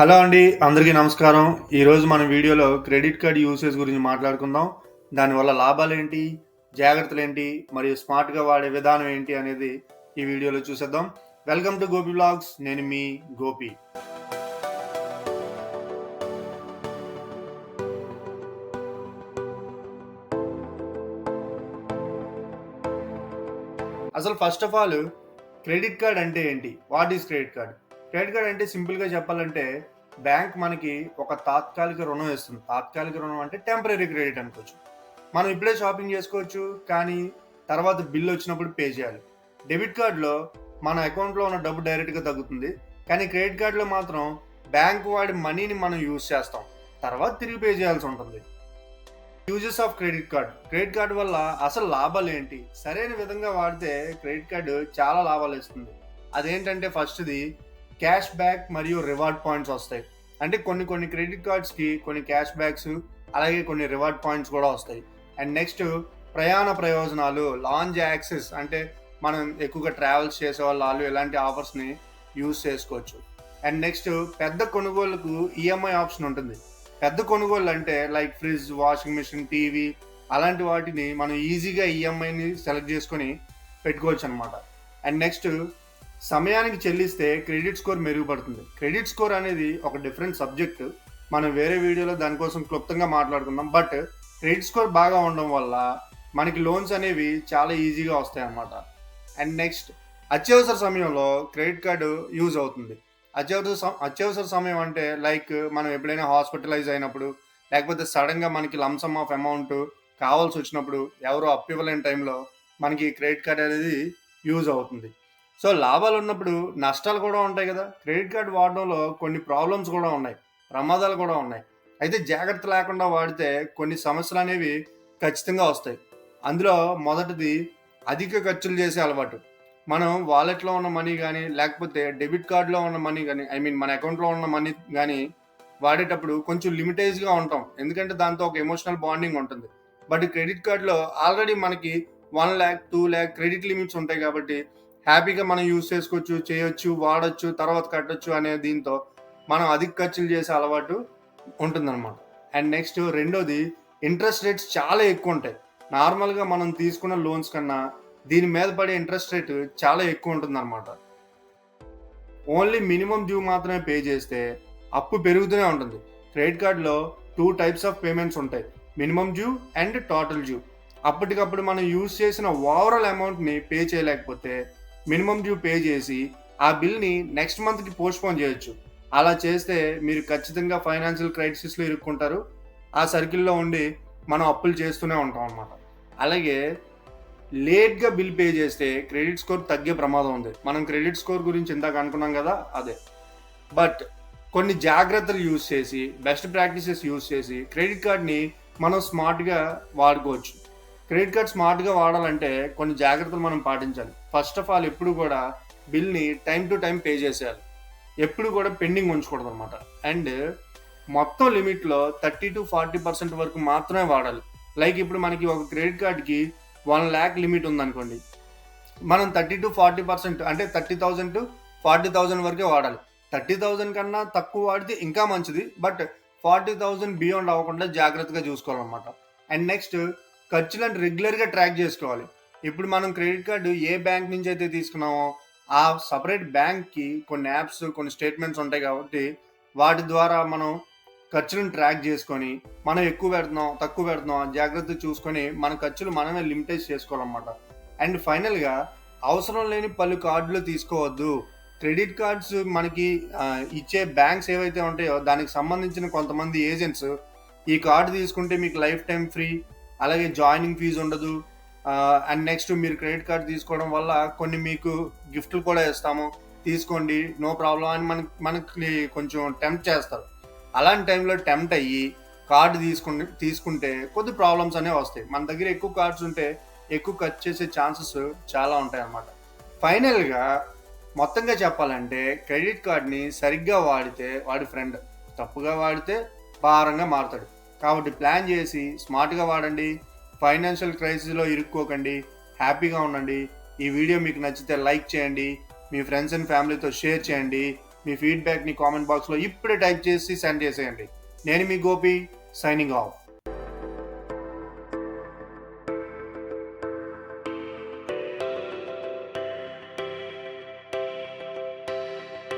Hello అండి అందరికీ నమస్కారం. ఈరోజు మన వీడియోలో క్రెడిట్ కార్డ్ యూసేజ్ గురించి మాట్లాడుకుందాం. దానివల్ల లాభాలు ఏంటి జాగ్రత్తలు ఏంటి మరియు స్మార్ట్గా వాడే విధానం ఏంటి అనేది ఈ వీడియోలో చూసేద్దాం. వెల్కమ్ టు గోపి బ్లాగ్స్ నేను మీ గోపి. అసలు first of all credit card అంటే ఏంటి? What is credit card? Credit card అంటే సింపుల్గా చెప్పాలంటే బ్యాంక్ మనకి ఒక తాత్కాలిక రుణం ఇస్తుంది. తాత్కాలిక రుణం అంటే టెంపరీ క్రెడిట్ అనుకోవచ్చు. మనం ఇప్పుడే షాపింగ్ చేసుకోవచ్చు కానీ తర్వాత బిల్ వచ్చినప్పుడు పే చేయాలి. డెబిట్ కార్డులో మన అకౌంట్లో ఉన్న డబ్బు డైరెక్ట్గా తగ్గుతుంది. కానీ క్రెడిట్ కార్డులో మాత్రం బ్యాంక్ వాడి మనీని మనం యూజ్ చేస్తాం. తర్వాత తిరిగి పే చేయాల్సి ఉంటుంది. Uses of credit card. Credit card వల్ల అసలు లాభాలు ఏంటి? సరైన విధంగా వాడితే క్రెడిట్ కార్డు చాలా లాభాలు ఇస్తుంది. అదేంటంటే ఫస్ట్ది క్యాష్ బ్యాక్ మరియు రివార్డ్ పాయింట్స్ వస్తాయి. అంటే కొన్ని కొన్ని క్రెడిట్ కార్డ్స్కి కొన్ని క్యాష్ బ్యాక్స్ అలాగే కొన్ని రివార్డ్ పాయింట్స్ కూడా వస్తాయి. అండ్ నెక్స్ట్ ప్రయాణ ప్రయోజనాలు లాంజ్ యాక్సెస్ అంటే మనం ఎక్కువగా ట్రావెల్స్ చేసే వాళ్ళు ఇలాంటి ఆఫర్స్ని యూజ్ చేసుకోవచ్చు. అండ్ నెక్స్ట్ పెద్ద కొనుగోలుకు ఈఎంఐ ఆప్షన్ ఉంటుంది. పెద్ద కొనుగోలు అంటే like fridge washing machine TV అలాంటి వాటిని మనం ఈజీగా ఈఎంఐని సెలెక్ట్ చేసుకొని పెట్టుకోవచ్చు అనమాట అండ్ నెక్స్ట్ సమయానికి చెల్లిస్తే క్రెడిట్ స్కోర్ మెరుగుపడుతుంది. క్రెడిట్ స్కోర్ అనేది ఒక డిఫరెంట్ సబ్జెక్ట్. మనం వేరే వీడియోలో దానికోసం క్లుప్తంగా మాట్లాడుకుందాం. బట్ క్రెడిట్ స్కోర్ బాగా ఉండడం వల్ల మనకి లోన్స్ అనేవి చాలా ఈజీగా వస్తాయి అన్నమాట అండ్ నెక్స్ట్ అత్యవసర సమయంలో క్రెడిట్ కార్డు యూజ్ అవుతుంది. అత్యవసర అత్యవసర సమయం అంటే లైక్ మనం ఎప్పుడైనా హాస్పిటలైజ్ అయినప్పుడు లేకపోతే సడన్గా మనకి లంసమ్ ఆఫ్ అమౌంట్ కావాల్సి వచ్చినప్పుడు ఎవరో అప్పివ్వలేని టైంలో మనకి క్రెడిట్ కార్డ్ అనేది యూజ్ అవుతుంది. సో లాభాలు ఉన్నప్పుడు నష్టాలు కూడా ఉంటాయి కదా. క్రెడిట్ కార్డ్ వాడడంలో కొన్ని ప్రాబ్లమ్స్ కూడా ఉన్నాయి. ప్రమాదాలు కూడా ఉన్నాయి. అయితే జాగ్రత్త లేకుండా వాడితే కొన్ని సమస్యలు అనేవి ఖచ్చితంగా వస్తాయి. అందులో మొదటిది అధిక ఖర్చులు చేసే అలవాటు. మనం వాలెట్లో ఉన్న మనీ కానీ లేకపోతే డెబిట్ కార్డులో ఉన్న మనీ కానీ ఐ మీన్ మన అకౌంట్లో ఉన్న మనీ కానీ వాడేటప్పుడు కొంచెం లిమిటేజ్గా ఉంటాం. ఎందుకంటే దాంతో ఒక ఎమోషనల్ బాండింగ్ ఉంటుంది. బట్ క్రెడిట్ కార్డులో ఆల్రెడీ మనకి one lakh two lakh credit limits ఉంటాయి కాబట్టి హ్యాపీగా మనం యూస్ చేసుకోవచ్చు చేయొచ్చు వాడచ్చు తర్వాత కట్టొచ్చు అనే దీంతో మనం అధిక ఖర్చులు చేసే అలవాటు ఉంటుందన్నమాట. అండ్ నెక్స్ట్ రెండోది ఇంట్రెస్ట్ రేట్స్ చాలా ఎక్కువ ఉంటాయి. నార్మల్గా మనం తీసుకున్న లోన్స్ కన్నా దీని మీద పడే ఇంట్రెస్ట్ రేట్ చాలా ఎక్కువ ఉంటుందన్నమాట. ఓన్లీ మినిమం డ్యూ మాత్రమే పే చేస్తే అప్పు పెరుగుతూనే ఉంటుంది. క్రెడిట్ కార్డులో టూ టైప్స్ ఆఫ్ పేమెంట్స్ ఉంటాయి. Minimum due and total due. అప్పటికప్పుడు మనం యూజ్ చేసిన ఓవరాల్ అమౌంట్ని పే చేయలేకపోతే మినిమం డ్యూ పే చేసి ఆ బిల్ని నెక్స్ట్ మంత్కి పోస్ట్పోన్ చేయొచ్చు. అలా చేస్తే మీరు ఖచ్చితంగా ఫైనాన్షియల్ క్రైసిస్లో ఇరుక్కుంటారు. ఆ సర్కిల్లో ఉండి మనం అప్పులు చేస్తూనే ఉంటాం అన్నమాట. అలాగే లేట్గా బిల్ పే చేస్తే క్రెడిట్ స్కోర్ తగ్గే ప్రమాదం ఉంది. మనం క్రెడిట్ స్కోర్ గురించి ఇందాక అనుకున్నాం కదా అదే. బట్ కొన్ని జాగ్రత్తలు యూజ్ చేసి బెస్ట్ ప్రాక్టీసెస్ యూజ్ చేసి క్రెడిట్ కార్డ్ని మనం స్మార్ట్గా వాడుకోవచ్చు. క్రెడిట్ కార్డ్ స్మార్ట్గా వాడాలంటే కొన్ని జాగ్రత్తలు మనం పాటించాలి. ఫస్ట్ ఆఫ్ ఆల్ ఎప్పుడు కూడా బిల్ని టైం టు టైం పే చేసేయాలి. ఎప్పుడు కూడా పెండింగ్ ఉంచకూడదు అనమాట అండ్ మొత్తం లిమిట్లో థర్టీ టు ఫార్టీ పర్సెంట్ వరకు మాత్రమే వాడాలి. లైక్ ఇప్పుడు మనకి ఒక క్రెడిట్ కార్డ్కి వన్ ల్యాక్ లిమిట్ ఉందనుకోండి. మనం థర్టీ టు ఫార్టీ పర్సెంట్ అంటే thirty thousand to forty thousand వరకే వాడాలి. థర్టీ థౌజండ్ కన్నా తక్కువ వాడితే ఇంకా మంచిది. బట్ ఫార్టీ థౌజండ్ బియాండ్ అవ్వకుండా జాగ్రత్తగా చూసుకోవాలన్నమాట. అండ్ నెక్స్ట్ ఖర్చులను రెగ్యులర్గా ట్రాక్ చేసుకోవాలి. ఇప్పుడు మనం క్రెడిట్ కార్డు ఏ బ్యాంక్ నుంచి అయితే తీసుకున్నామో ఆ సపరేట్ బ్యాంక్కి కొన్ని యాప్స్ కొన్ని స్టేట్మెంట్స్ ఉంటాయి కాబట్టి వాటి ద్వారా మనం ఖర్చులను ట్రాక్ చేసుకొని మనం ఎక్కువ పెడుతున్నాం తక్కువ పెడుతున్నాం జాగ్రత్త చూసుకొని మన ఖర్చులు మనమే లిమిటైజ్ చేసుకోవాలన్నమాట. అండ్ ఫైనల్గా అవసరం లేని పలు కార్డులు తీసుకోవద్దు. క్రెడిట్ కార్డ్స్ మనకి ఇచ్చే బ్యాంక్స్ ఏవైతే ఉంటాయో దానికి సంబంధించిన కొంతమంది ఏజెంట్స్ ఈ కార్డు తీసుకుంటే మీకు లైఫ్ టైం ఫ్రీ అలాగే జాయినింగ్ ఫీజు ఉండదు. అండ్ నెక్స్ట్ మీరు క్రెడిట్ కార్డ్ తీసుకోవడం వల్ల కొన్ని మీకు గిఫ్ట్లు కూడా ఇస్తాము. తీసుకోండి నో ప్రాబ్లం అని మనకి మనకి కొంచెం టెంప్ట్ చేస్తారు. అలాంటి టైంలో టెంప్ట్ అయ్యి కార్డు తీసుకుంటే తీసుకుంటే కొద్ది ప్రాబ్లమ్స్ అనేవి వస్తాయి. మన దగ్గర ఎక్కువ కార్డ్స్ ఉంటే ఎక్కువ ఖర్చు చేసే ఛాన్సెస్ చాలా ఉంటాయి అన్నమాట. ఫైనల్గా మొత్తంగా చెప్పాలంటే క్రెడిట్ కార్డ్ని సరిగ్గా వాడితే వాడి ఫ్రెండ్ తప్పుగా వాడితే భారంగా మారుతాడు. కాబట్టి ప్లాన్ చేసి స్మార్ట్గా వాడండి. ఫైనాన్షియల్ క్రైసిస్లో ఇరుక్కోకండి. హ్యాపీగా ఉండండి. ఈ వీడియో మీకు నచ్చితే లైక్ చేయండి. మీ ఫ్రెండ్స్ అండ్ ఫ్యామిలీతో షేర్ చేయండి. మీ ఫీడ్బ్యాక్ని కామెంట్ బాక్స్లో ఇప్పుడే టైప్ చేసి సెండ్ చేసేయండి. నేను మీ గోపి సైనింగ్ ఆఫ్.